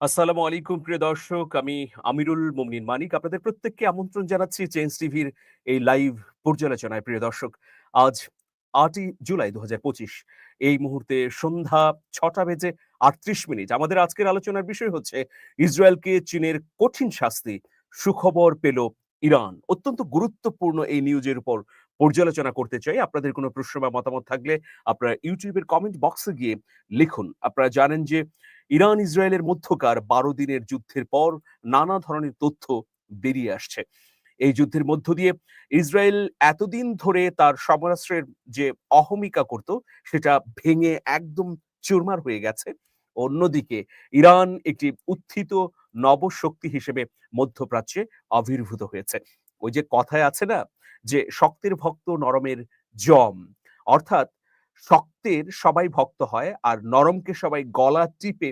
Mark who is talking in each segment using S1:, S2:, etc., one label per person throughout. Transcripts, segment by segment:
S1: আসসালামু আলাইকুম, প্রিয় দর্শক। আমি আমিরুল মুমিন মানিক। আপনাদের প্রত্যেককে আমন্ত্রণ জানাচ্ছি চেঞ্জ টিভির এই লাইভ পর্যালোচনায়, প্রিয় দর্শক। আজ আটই জুলাই দু হাজার পঁচিশ। এই মুহূর্তে সন্ধ্যা ছটা বেজে আটত্রিশ মিনিট। আমাদের আজকের আলোচনার বিষয় হচ্ছে, ইসরায়েলকে চীনের কঠিন শাস্তি সুখবর পেল ইরান। অত্যন্ত গুরুত্বপূর্ণ এই নিউজের উপর পর্যালোচনা করতে চাই। আপনাদের কোনো প্রশ্ন বা মতামত থাকলে আপনারা ইউটিউবের কমেন্ট বক্সে গিয়ে লিখুন। আপনারা জানেন যে ইরান, ইসরায়েলের মধ্যকার বারো দিনের যুদ্ধের পর নানা ধরনের তথ্য বেরিয়ে আসছে। এই যুদ্ধের মধ্য দিয়ে ইসরায়েল এতদিন ধরে তার সমরাস্ত্রের যে অহমিকা করত, সেটা ভেঙে একদম চুরমার হয়ে গেছে। অন্যদিকে ইরান একটি উত্থিত নবশক্তি হিসেবে মধ্যপ্রাচ্যে আবির্ভূত হয়েছে। ওই যে কথায় আছে না যে শক্তের ভক্ত নরমের জম। অর্থাৎ শক্তের সবাই ভক্ত হয় আর নরমকে সবাই গলা টিপে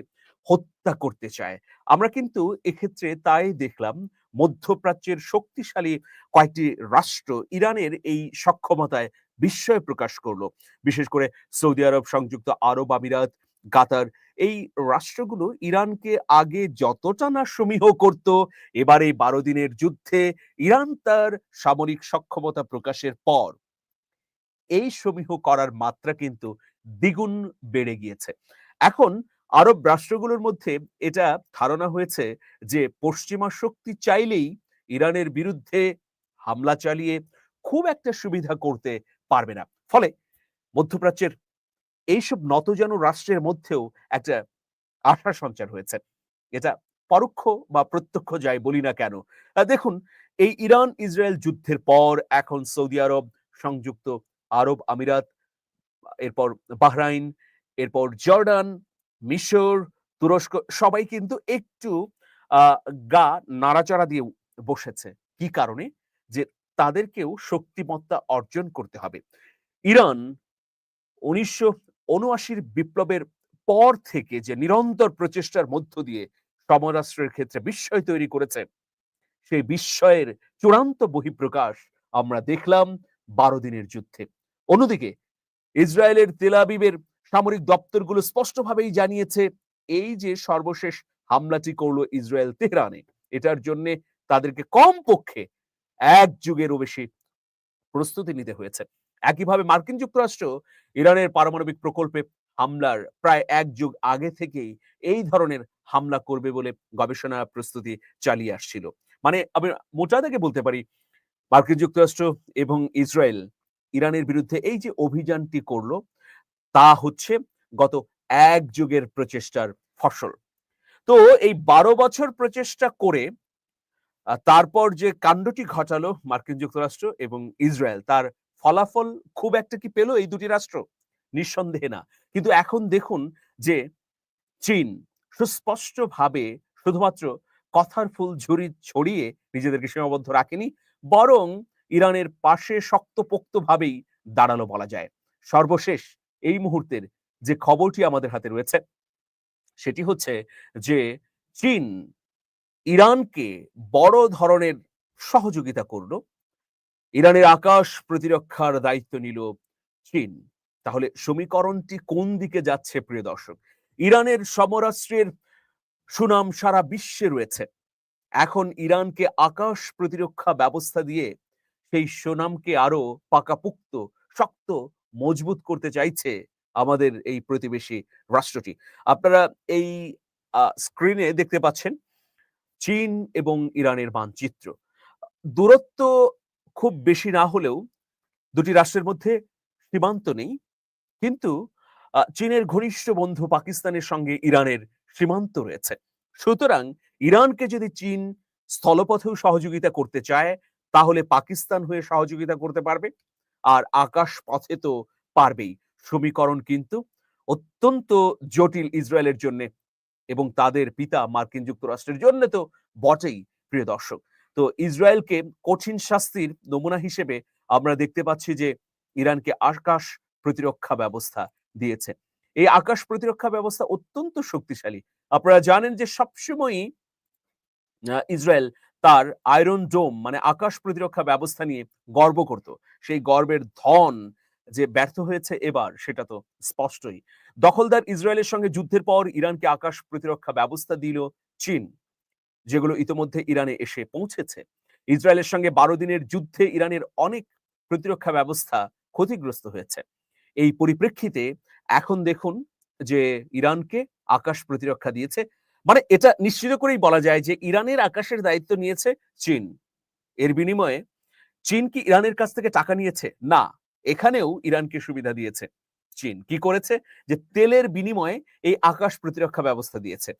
S1: হত্যা করতে চায়। আমরা কিন্তু এক্ষেত্রে তাই দেখলাম মধ্যপ্রাচ্যের শক্তিশালী কয়েকটি রাষ্ট্র ইরানের এই সক্ষমতায় বিস্ময় প্রকাশ করল। বিশেষ করে সৌদি আরব সংযুক্ত আরব আমিরাত গাতার। এই রাষ্ট্রগুলো ইরানকে আগে যতটা না সমীহ করত, এবার বারো দিনের যুদ্ধে ইরান তার সামরিক সক্ষমতা প্রকাশের পর এই সমীহ করার মাত্রা কিন্তু দ্বিগুণ বেড়ে গিয়েছে। এখন আরব রাষ্ট্রগুলোর মধ্যে এটা ধারণা হয়েছে যে পশ্চিমা শক্তি চাইলেই ইরানের বিরুদ্ধে হামলা চালিয়ে খুব একটা সুবিধা করতে পারবে না। ফলে মধ্যপ্রাচ্যের এইসব নতজানু রাষ্ট্রের মধ্যেও একটা আশার সঞ্চার হয়েছে। এটা পরোক্ষ বা প্রত্যক্ষ যাই বলি না কেন। দেখুন, এই ইরান ইসরায়েল যুদ্ধের পর এখন সৌদি আরব, সংযুক্ত আরব আমিরাত, এরপর বাহরাইন, এরপর জর্ডান, মিশর, তুরস্ক, সবাই কিন্তু একটু গা নাড়াচাড়া দিয়ে বসেছে। কি কারণে? যে তাদেরকেও শক্তিমত্তা অর্জন করতে হবে। ইরান উনিশশো উনআশির বিপ্লবের পর থেকে যে নিরন্তর প্রচেষ্টার মধ্য দিয়ে সমরাষ্ট্রের ক্ষেত্রে বিস্ময় তৈরি করেছে, সেই বিস্ময়ের চূড়ান্ত বহিঃপ্রকাশ আমরা দেখলাম বারো দিনের যুদ্ধে। অন্যদিকে ইসরায়েলের তেলাবিবের সামরিক দপ্তরগুলো স্পষ্টভাবেই জানিয়েছে, এই যে সর্বশেষ হামলাটি করল ইসরায়েল তেহরানে, এটার জন্য তাদেরকে কম পক্ষে এক যুগেরও বেশি প্রস্তুতি নিতে হয়েছে। একইভাবে মার্কিন যুক্তরাষ্ট্র ইরানের পারমাণবিক প্রকল্পে হামলার প্রায় এক যুগ আগে থেকেই এই ধরনের হামলা করবে বলে গবেষণা প্রস্তুতি চালিয়ে আসছিল। মানে আমি মোটা থেকে বলতে পারি, মার্কিন যুক্তরাষ্ট্র এবং ইসরায়েল ইরানের বিরুদ্ধে এই যে অভিযানটি করল, তা হচ্ছে গত এক যুগের প্রচেষ্টার ফসল। তো এই বারো বছর প্রচেষ্টা করে তারপর যে কাণ্ডটি ঘটালো মার্কিন যুক্তরাষ্ট্র এবং ইসরায়েল, তার ফলাফল খুব একটা কি পেল এই দুটি রাষ্ট্র? নিঃসন্দেহে না। কিন্তু এখন দেখুন যে চীন সুস্পষ্টভাবে শুধুমাত্র কথার ফুল ঝুরি ছড়িয়ে নিজেদেরকে সীমাবদ্ধ রাখেনি, বরং ইরানের পাশে শক্তপোক্ত ভাবেই দাঁড়াল বলা যায়। সর্বশেষ এই মুহূর্তের যে খবরটি আমাদের হাতে রয়েছে, সেটি হচ্ছে যে চীন ইরানকে বড় ধরনের সহযোগিতা করল। ইরানের আকাশ প্রতিরক্ষার দায়িত্ব নিল চীন। তাহলে সমীকরণটি কোন দিকে যাচ্ছে, প্রিয় দর্শক? ইরানের সমরাষ্ট্রের সুনাম সারা বিশ্বে রয়েছে। এখন ইরানকে আকাশ প্রতিরক্ষা ব্যবস্থা দিয়ে সেই সুনামকে আরও পাকাপুক্ত, শক্ত, মজবুত করতে চাইছে আমাদের এই প্রতিবেশী রাষ্ট্রটি। আপনারা এই স্ক্রিনে দেখতে পাচ্ছেন চীন এবং ইরানের মানচিত্র। দূরত্ব খুব বেশি না হলেও দুটি রাষ্ট্রের মধ্যে সীমান্ত নেই। কিন্তু চীনের ঘনিষ্ঠ বন্ধু পাকিস্তানের সঙ্গে ইরানের সীমান্ত রয়েছে। সুতরাং ইরানকে যদি চীন স্থলপথেও সহযোগিতা করতে চায়, তাহলে পাকিস্তান হয়ে সহযোগিতা করতে পারবে। আর আকাশ পথে তো পারবেই। সমীকরণ কিন্তু অত্যন্ত জটিল ইসরায়েলের জন্য এবং তাদের পিতা মার্কিন যুক্তরাষ্ট্রের জন্য তো বটেই, প্রিয় দর্শক। তো ইসরায়েলকে কঠিন শাস্তির নমুনা হিসেবে আমরা দেখতে পাচ্ছি যে ইরানকে আকাশ প্রতিরক্ষা ব্যবস্থা দিয়েছে। এই আকাশ প্রতিরক্ষা ব্যবস্থা অত্যন্ত শক্তিশালী। আপনারা জানেন যে সবসময়ই ইসরায়েল তার আয়রন ডোম মানে আকাশ প্রতিরক্ষা ব্যবস্থা নিয়ে গর্ব করত। সেই গর্বের ধন যে ব্যর্থ হয়েছে এবার, সেটা তো স্পষ্টই। দখলদার ইসরায়েলের সঙ্গে যুদ্ধের পর ইরানকে আকাশ প্রতিরক্ষা ব্যবস্থা দিল চীন। যেগুলো ইতোমধ্যে ইরানে এসে পৌঁছেছে। ইসরায়েলের সঙ্গে বারো দিনের যুদ্ধে ইরানের অনেক প্রতিরক্ষা ব্যবস্থা ক্ষতিগ্রস্ত হয়েছে। এই পরিপ্রেক্ষিতে এখন দেখুন যে ইরানকে আকাশ প্রতিরক্ষা দিয়েছে। মানে এটা নিশ্চিত করেই বলা যায় যে ইরানের আকাশের দায়িত্ব নিয়েছে চীন। এর বিনিময়ে চীন কি ইরানের কাছ থেকে টাকা নিয়েছে? না, এখানেও ইরানকে সুবিধা দিয়েছে। চীন কি করেছে? যে তেলের বিনিময়ে এই আকাশ প্রতিরক্ষা ব্যবস্থা দিয়েছে।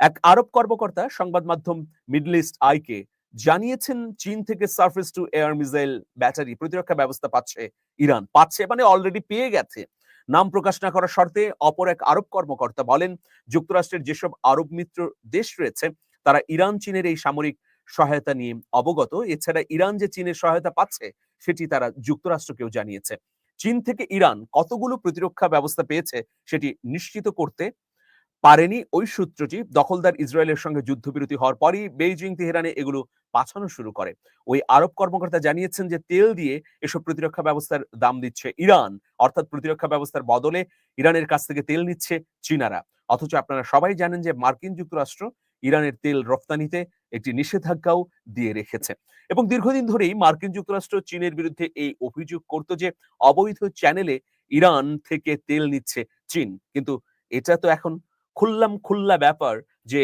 S1: এক আরব কর্মকর্তা সংবাদ মাধ্যম মিডল ইস্ট আইকে জানিয়েছেন, চীন থেকে surface to air missile battery প্রতিরক্ষা ব্যবস্থা পাচ্ছে ইরান। পাচ্ছে মানে অলরেডি পেয়ে গেছে। নাম প্রকাশ না করার শর্তে অপর এক আরব কর্মকর্তা বলেন, যুক্তরাষ্ট্রের যেসব আরব মিত্র দেশ রয়েছে, তারা ইরান, চীনের এই সামরিক সহায়তা নিয়ে অবগত। এছাড়া ইরান যে চীনের সহায়তা পাচ্ছে, সেটি তারা যুক্তরাষ্ট্রকেও জানিয়েছে। চীন থেকে ইরান কতগুলো প্রতিরক্ষা ব্যবস্থা পেয়েছে, সেটি নিশ্চিত করতে পারেনি। ওই সূত্রটি দখলদার ইসরায়েলের সঙ্গে যুদ্ধবিরতি হওয়ার পরই বেইজিং, তেহরানে এগুলো পাঠানো শুরু করে। ওই আরব কর্মকর্তা জানিয়েছেন যে, তেল দিয়ে এসব প্রতিরক্ষা ব্যবস্থার দাম দিচ্ছে ইরান। অর্থাৎ প্রতিরক্ষা ব্যবস্থার বদলে ইরানের কাছ থেকে তেল নিচ্ছে চীনারা। অথচ আপনারা সবাই জানেন যে, মার্কিন যুক্তরাষ্ট্র ইরানের তেল রপ্তানিতে একটি নিষেধাজ্ঞাও দিয়ে রেখেছে। এবং দীর্ঘদিন ধরেই মার্কিন যুক্তরাষ্ট্র চীনের বিরুদ্ধে এই অভিযোগ করত যে, অবৈধ চ্যানেলে ইরান থেকে তেল নিচ্ছে চীন। কিন্তু এটা তো এখন খুল্লাম খুল্লা ব্যাপার যে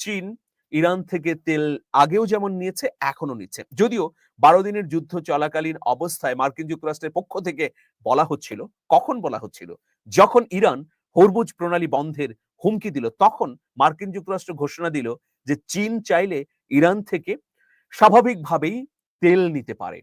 S1: চীন ইরান থেকে তেল আগেও যেমন নিয়েছে এখনও নিচ্ছে। যদিও বারো দিনের যুদ্ধ চলাকালীন অবস্থায় মার্কিন যুক্তরাষ্ট্রের পক্ষ থেকে বলা হচ্ছিল, কখন বলা হচ্ছিল, যখন ইরান হরমুজ প্রণালী বন্ধের হুমকি দিল, তখন মার্কিন যুক্তরাষ্ট্র ঘোষণা দিল যে চীন চাইলে ইরান থেকে স্বাভাবিকভাবেই তেল নিতে পারে।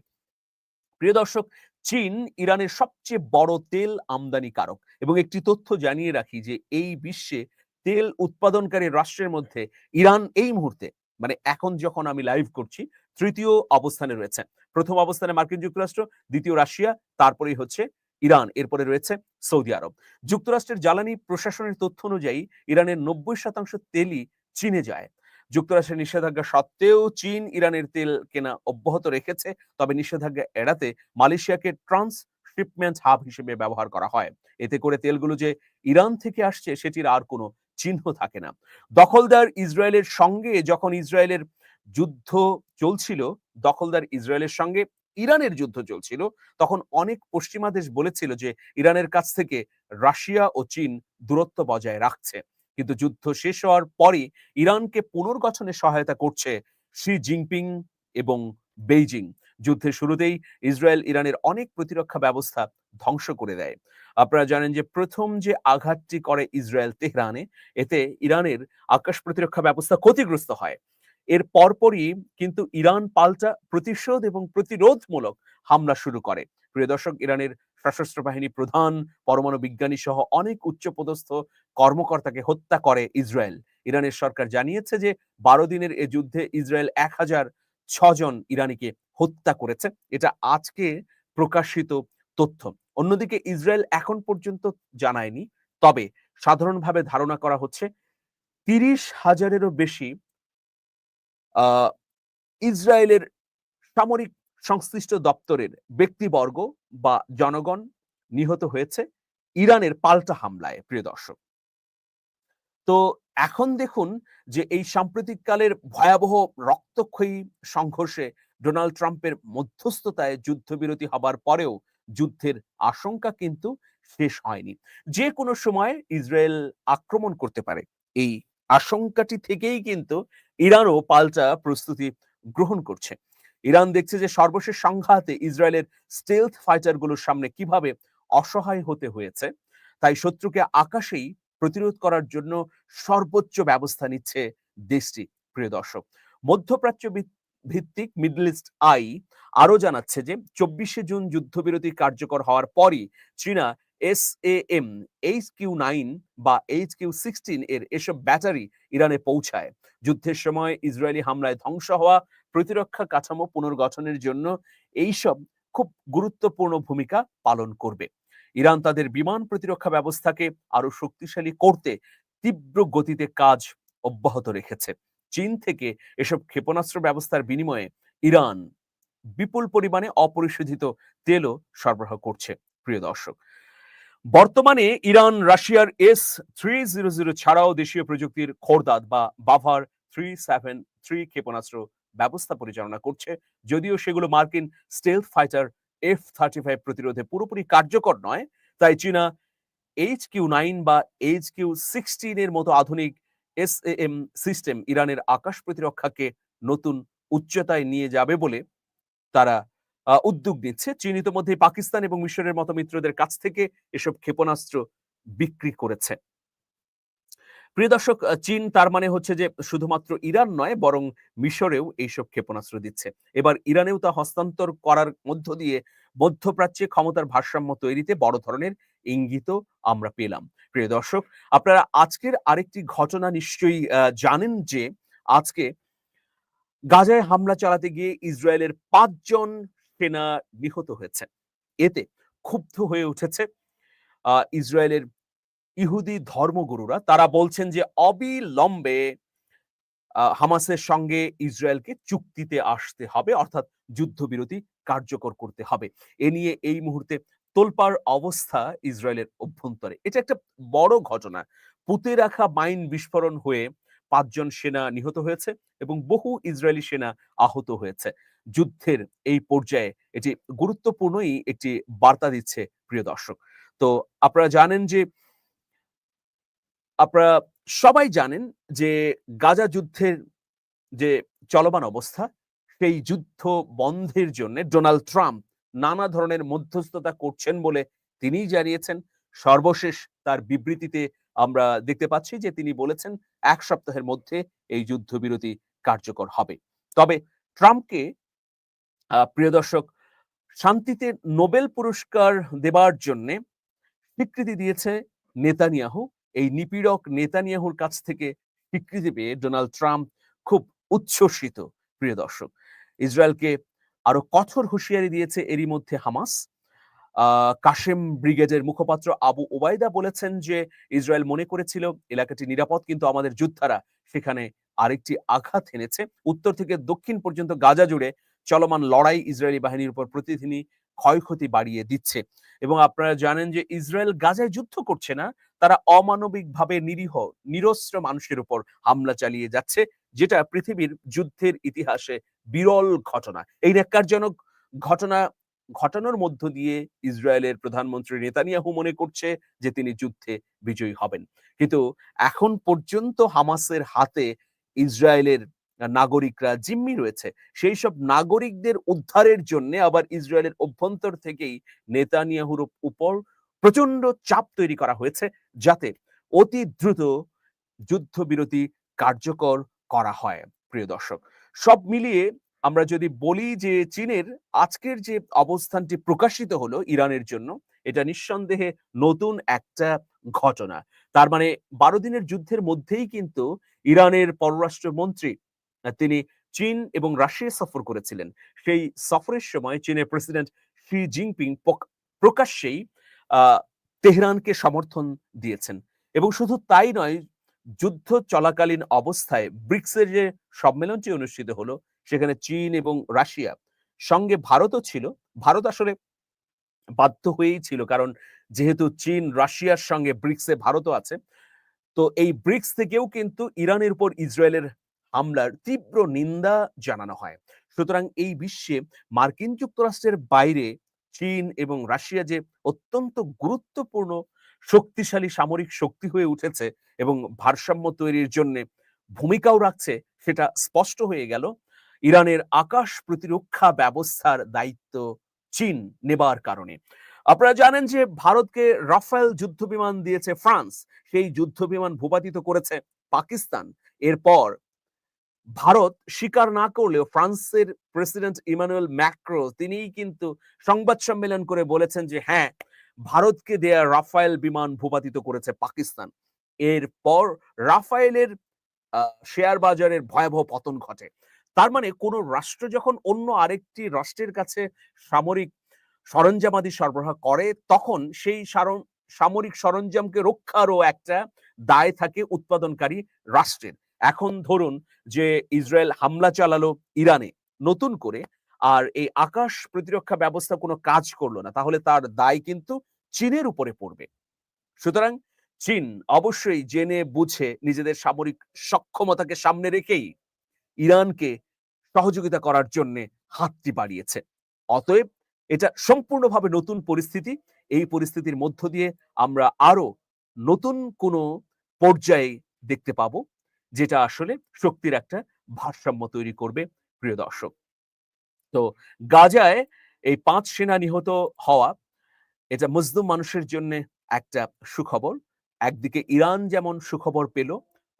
S1: প্রিয় দর্শক, চীন ইরানের সবচেয়ে বড় তেল আমদানিকারক এবং একটি তথ্য জানিয়ে রাখি যে এই বিশ্বে তেল উৎপাদনকারী রাষ্ট্রের মধ্যে ইরান এই মুহূর্তে মানে এখন যখন আমি লাইভ করছি, তৃতীয় অবস্থানে রয়েছে। প্রথম অবস্থানে মার্কিন যুক্তরাষ্ট্র, দ্বিতীয় রাশিয়া, তারপরেই হচ্ছে ইরান, এরপরে রয়েছে সৌদি আরব। যুক্তরাষ্ট্রের জ্বালানি প্রশাসনের তথ্য অনুযায়ী ইরানের নব্বই শতাংশ তেলই চীনে যায়। যুক্তরাষ্ট্রের নিষেধাজ্ঞা সত্ত্বেও চীন ইরানের তেল কেনা অব্যাহত রেখেছে, তবে নিষেধাজ্ঞা এড়াতে মালয়েশিয়াকে ট্রান্স শিপমেন্ট হাব হিসেবে ব্যবহার করা হয়। এতে করে তেলগুলো যে ইরান থেকে আসছে, সেটির আর কোনো চিহ্ন থাকে না। দখলদার ইসরায়েলের সঙ্গে যখন ইসরায়েলের যুদ্ধ চলছিল, দখলদার ইসরায়েলের সঙ্গে ইরানের যুদ্ধ চলছিল, তখন অনেক পশ্চিমা দেশ বলেছিল যে ইরানের কাছ থেকে রাশিয়া ও চীন দূরত্ব বজায় রাখছে। কিন্তু যুদ্ধ শেষ হওয়ার পরই ইরানকে পুনর্গঠনে সহায়তা করছে শি জিনপিং এবং বেইজিং। যুদ্ধের শুরুতেই ইসরায়েল ইরানের অনেক প্রতিরক্ষা ব্যবস্থা ধ্বংস করে দেয়। আপনারা জানেন যে প্রথম যে আঘাতটি করে ইসরায়েল তেহরানে, এতে ইরানের আকাশ প্রতিরক্ষা ব্যবস্থা ক্ষতিগ্রস্ত হয়। এর পরপরই কিন্তু ইরান পাল্টা প্রতিশোধ এবং প্রতিরোধমূলক হামলা শুরু করে। প্রিয় দর্শক, ইরানের সশস্ত্র বাহিনী প্রধান, পরমাণু বিজ্ঞানী সহ অনেক উচ্চপদস্থ কর্মকর্তাকে হত্যা করে ইসরায়েল। ইরানের সরকার জানিয়েছে যে বারো দিনের এ যুদ্ধে ইসরায়েল এক হাজার ছজন ইরানিকে হত্যা করেছে। এটা আজকে প্রকাশিত তথ্য। অন্যদিকে ইসরায়েল এখন পর্যন্ত জানায়নি, তবে সাধারণভাবে ধারণা করা হচ্ছে তিরিশ হাজারেরও বেশি ইসরায়েলের সামরিক সংশ্লিষ্ট দপ্তরের ব্যক্তিবর্গ বা জনগণ নিহত হয়েছে ইরানের পাল্টা হামলায়, প্রিয় দর্শক। তো এখন দেখুন যে এই সাম্প্রতিককালের ভয়াবহ রক্তক্ষয়ী সংঘর্ষে ডোনাল্ড ট্রাম্পের মধ্যস্থতায় যুদ্ধবিরতি হবার পরেও যুদ্ধের আশঙ্কা কিন্তু শেষ হয়নি। যে কোনো সময় ইসরায়েল আক্রমণ করতে পারে। এই আশঙ্কাটি থেকেই কিন্তু ইরানও পাল্টা প্রস্তুতি গ্রহণ করছে। ইরান দেখছে যে সর্বশেষ সংঘাতে ইসরায়েলের স্টেলথ ফাইটারগুলোর সামনে কীভাবে অসহায় হতে হয়েছে। তাই শত্রুকে আকাশেই প্রতিরোধ করার জন্য সর্বোচ্চ ব্যবস্থা নিচ্ছে দেশটি, প্রিয় দর্শক। মধ্যপ্রাচ্য ভিত্তিক মিডল ইস্ট আই আরও জানাচ্ছে যে, চব্বিশে জুন যুদ্ধবিরতি কার্যকর হওয়ার পরই চীনা S A M, H Q nine বা এইচ কিউ সিক্সটিন এর এসব ব্যাটারি ইরানে পৌঁছায়। যুদ্ধের সময় ইসরায়েলি হামলায় ধ্বংস হওয়া প্রতিরক্ষা কাঠামো পুনর্গঠনের জন্য এইসব খুব গুরুত্বপূর্ণ ভূমিকা পালন করবে। ইরান তাদের বিমান প্রতিরক্ষা ব্যবস্থাকে আরও শক্তিশালী করতে তীব্র গতিতে কাজ অব্যাহত রেখেছে। চীন থেকে এসব ক্ষেপণাস্ত্র ব্যবস্থার বিনিময়ে ইরান বিপুল পরিমাণে অপরিশোধিত তেলও সরবরাহ করছে, প্রিয় দর্শক। বর্তমানে ইরান, রাশিয়ার এস থ্রি জিরো জিরো ছাড়াও দেশীয় প্রযুক্তির খোরদাদ বা বাভার থ্রি সেভেন থ্রি ক্ষেপণাস্ত্র ব্যবস্থা পরিচালনা করছে। যদিও সেগুলো মার্কিন stealth fighter F thirty five প্রতিরোধে পুরোপুরি কার্যকর নয়। তাই চীনা এইচ কিউ নাইন বা এইচ কিউ সিক্সটিন এর মতো আধুনিক এস এম সিস্টেম ইরানের আকাশ প্রতিরক্ষাকে নতুন উচ্চতায় নিয়ে যাবে বলে তারা উদ্যোগ নিচ্ছে। চীন ইতোমধ্যে পাকিস্তান এবং মিশরের মতো মিত্রদের কাছ থেকে এসব ক্ষেপণাস্ত্র বিক্রি করেছে। প্রিয় দর্শক চীন তার মানে হচ্ছে যে শুধুমাত্র ইরান নয়, বরং মিশরেও এইসব ক্ষেপণাস্ত্র দিচ্ছে। এবার ইরানেও তা হস্তান্তর করার মধ্য দিয়ে মধ্যপ্রাচ্যে ক্ষমতার ভারসাম্য তৈরিতে বড় ধরনের ইঙ্গিতও আমরা পেলাম। প্রিয় দর্শক, আপনারা আজকের আরেকটি ঘটনা নিশ্চয়ই জানেন যে আজকে গাজায় হামলা চালাতে গিয়ে ইসরায়েলের পাঁচজন সেনা নিহত হয়েছে। এতে ক্ষুব্ধ হয়ে উঠেছে ইসরায়েলের ইহুদি ধর্মগুরুরা, তারা বলছেন যে অবিলম্বে হামাসের সঙ্গে ইসরায়েলকে চুক্তিতে আসতে হবে, অর্থাৎ যুদ্ধবিরতি কার্যকর করতে হবে। এ নিয়ে এই মুহূর্তে তোলপাড় অবস্থা ইসরায়েলের অভ্যন্তরে। এটা একটা বড় ঘটনা। পুঁতে রাখা মাইন বিস্ফোরণ হয়ে পাঁচজন সেনা নিহত হয়েছে এবং বহু ইসরায়েলি সেনা আহত হয়েছে। যুদ্ধের এই পর্যায়ে এটি গুরুত্বপূর্ণই একটি বার্তা দিচ্ছে প্রিয় দর্শক। তো আপনারা জানেন যে আপনারা সবাই জানেন যে গাজা যুদ্ধের যে চলমান অবস্থা, সেই যুদ্ধ বন্ধের জন্য ডোনাল্ড ট্রাম্প নানা ধরনের মধ্যস্থতা করছেন বলে তিনিই জানিয়েছেন। সর্বশেষ তার বিবৃতিতে আমরা দেখতে পাচ্ছি যে তিনি বলেছেন, এক সপ্তাহের মধ্যে এই যুদ্ধবিরতি কার্যকর হবে। তবে ট্রাম্পকে প্রিয় দর্শক, শান্তিতে নোবেল পুরস্কার দেবার জন্যে স্বীকৃতি দিয়েছে নেতানিয়াহু। এই নিপীড়ক নেতানিয়াহুর কাছ থেকে স্বীকৃতি পেয়ে ডোনাল্ড ট্রাম্প খুব উচ্ছ্বসিত, প্রিয় দর্শক। ইসরায়েলকে আরও কঠোর হুঁশিয়ারি দিয়েছে এরই মধ্যে হামাস। কাশেম ব্রিগেডের মুখপাত্র আবু ওবায়দা বলেছেন যে ইসরায়েল মনে করেছিল এলাকাটি নিরাপদ, কিন্তু আমাদের যোদ্ধারা সেখানে আরেকটি আঘাত এনেছে। উত্তর থেকে দক্ষিণ পর্যন্ত গাজা জুড়ে চলমান লড়াই ইসরায়েলি বাহিনীর উপর প্রতিদিনই ক্ষয়ক্ষতি বাড়িয়ে দিচ্ছে। এবং আপনারা জানেন যে ইসরায়েল গাজায় যুদ্ধ করছে না, তারা অমানবিকভাবে নিরীহ, নিরস্ত্র মানুষের উপর হামলা চালিয়ে যাচ্ছে, যেটা পৃথিবীর যুদ্ধের ইতিহাসে বিরল ঘটনা। এই ন্যাক্কারজনক ঘটনা, ঘটানোর মধ্য দিয়ে ইসরায়েলের প্রধানমন্ত্রী নেতানিয়াহু মনে করছে যে তিনি যুদ্ধে বিজয়ী হবেন। কিন্তু এখন পর্যন্ত হামাসের হাতে ইসরায়েলের নাগরিকরা জিম্মি রয়েছে। সেই সব নাগরিকদের উদ্ধারের জন্য আবার ইসরায়েলের অভ্যন্তর থেকেই নেতানিয়াহুর উপর প্রচণ্ড চাপ তৈরি করা হয়েছে, যাতে অতি দ্রুত যুদ্ধবিরতি কার্যকর করা হয়, প্রিয় দর্শক। সব মিলিয়ে আমরা যদি বলি যে চীনের আজকের যে অবস্থানটি প্রকাশিত হলো ইরানের জন্য, এটা নিঃসন্দেহে নতুন একটা ঘটনা। তার মানে বারো দিনের যুদ্ধের মধ্যেই কিন্তু ইরানের পররাষ্ট্রমন্ত্রী তিনি চীন এবং রাশিয়া সফর করেছিলেন। সেই সফরের সময় চীনের প্রেসিডেন্ট শি জিনপিং প্রকাশ্যেই তেহরানকে সমর্থন দিয়েছেন। এবং শুধু তাই নয়, যুদ্ধ চলাকালীন অবস্থায় ব্রিক্সের যে সম্মেলনটি অনুষ্ঠিত হলো, সেখানে চীন এবং রাশিয়া সঙ্গে ভারতও ছিল। ভারত আসলে বাধ্য হয়েই ছিল, কারণ যেহেতু চীন, রাশিয়ার সঙ্গে ব্রিক্সে ভারতও আছে, তো এই ব্রিক্স থেকেও কিন্তু ইরানের উপর ইসরায়েলের হামলার তীব্র নিন্দা জানানো হয়। সুতরাং এই বিশ্বে মার্কিন যুক্তরাষ্ট্রের বাইরে চীন এবং রাশিয়া যে অত্যন্ত গুরুত্বপূর্ণ শক্তিশালী সামরিক শক্তি হয়ে উঠেছে এবং ভারসাম্য তৈরির জন্য ভূমিকাও রাখছে সেটা স্পষ্ট হয়ে গেল। ইরানের আকাশ প্রতিরক্ষা ব্যবস্থার দায়িত্ব চীন নেবার কারণে। আপনারা জানেন যে ভারতকে রাফেল যুদ্ধ বিমান দিয়েছে ফ্রান্স। সেই যুদ্ধ বিমান ভূপাতিত করেছে পাকিস্তান। এরপর ভারত স্বীকার না করলেও ফ্রান্সের প্রেসিডেন্ট ইমানুয়েল ম্যাক্রো তিনিই কিন্তু সংবাদ সম্মেলন করে বলেছেন যে হ্যাঁ ভারতকে দেয়া রাফায়েল বিমান ভূপাতিত করেছে পাকিস্তান। এরপর রাফায়েলের শেয়ার বাজারের ভয়াবহ পতন ঘটে। তার মানে কোন রাষ্ট্র যখন অন্য আরেকটি রাষ্ট্রের কাছে সামরিক সরঞ্জামাদি সরবরাহ করে, তখন সেই সামরিক সরঞ্জামকে রক্ষারও একটা দায় থাকে উৎপাদনকারী রাষ্ট্রের। এখন ধরুন যে ইসরায়েল হামলা চালালো ইরানে নতুন করে, আর এই আকাশ প্রতিরক্ষা ব্যবস্থা কোনো কাজ করল না, তাহলে তার দায় কিন্তু চীনের উপরে পড়বে। সুতরাং চীন অবশ্যই জেনে বুঝে নিজেদের সামরিক সক্ষমতাকে সামনে রেখেই ইরানকে সহযোগিতা করার জন্য হাতটি বাড়িয়েছে। অতএব এটা সম্পূর্ণভাবে নতুন পরিস্থিতি। এই পরিস্থিতির মধ্য দিয়ে আমরা আরও নতুন কোনো পর্যায়ে দেখতে পাবো। যেটা আসলে শক্তির একটা ভারসাম্য তৈরি করবে, প্রিয় দর্শক। তো গাজায় এই পাঁচ সেনা নিহত হওয়া, এটা মুসলিম মানুষের জন্য একটা সুখবর। একদিকে ইরান যেমন সুখবর পেল,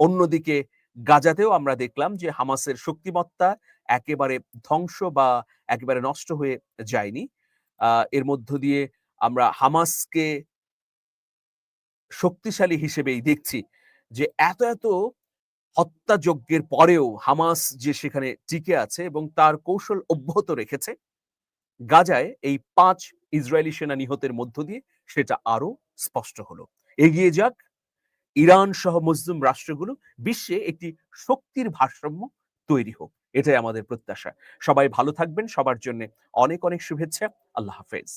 S1: অন্যদিকে গাজাতেও আমরা দেখলাম যে হামাসের শক্তিমত্তা একেবারে ধ্বংস বা একেবারে নষ্ট হয়ে যায়নি। এর মধ্য দিয়ে আমরা হামাসকে শক্তিশালী হিসেবেই দেখছি যে এত এত হত্যাযজ্ঞের পরেও হামাস যে সেখানে টিকে আছে এবং তার কৌশল অব্যাহত রেখেছে, গাজায় এই পাঁচ ইসরায়েলি সেনা নিহতের মধ্য দিয়ে সেটা আরও স্পষ্ট হলো। এগিয়ে যাক, ইরান সহ মুসলিম রাষ্ট্রগুলো বিশ্বে একটি শক্তির ভারসাম্য তৈরি হোক, এটাই আমাদের প্রত্যাশা। সবাই ভালো থাকবেন, সবার জন্য অনেক অনেক শুভেচ্ছা, আল্লাহ হাফেজ।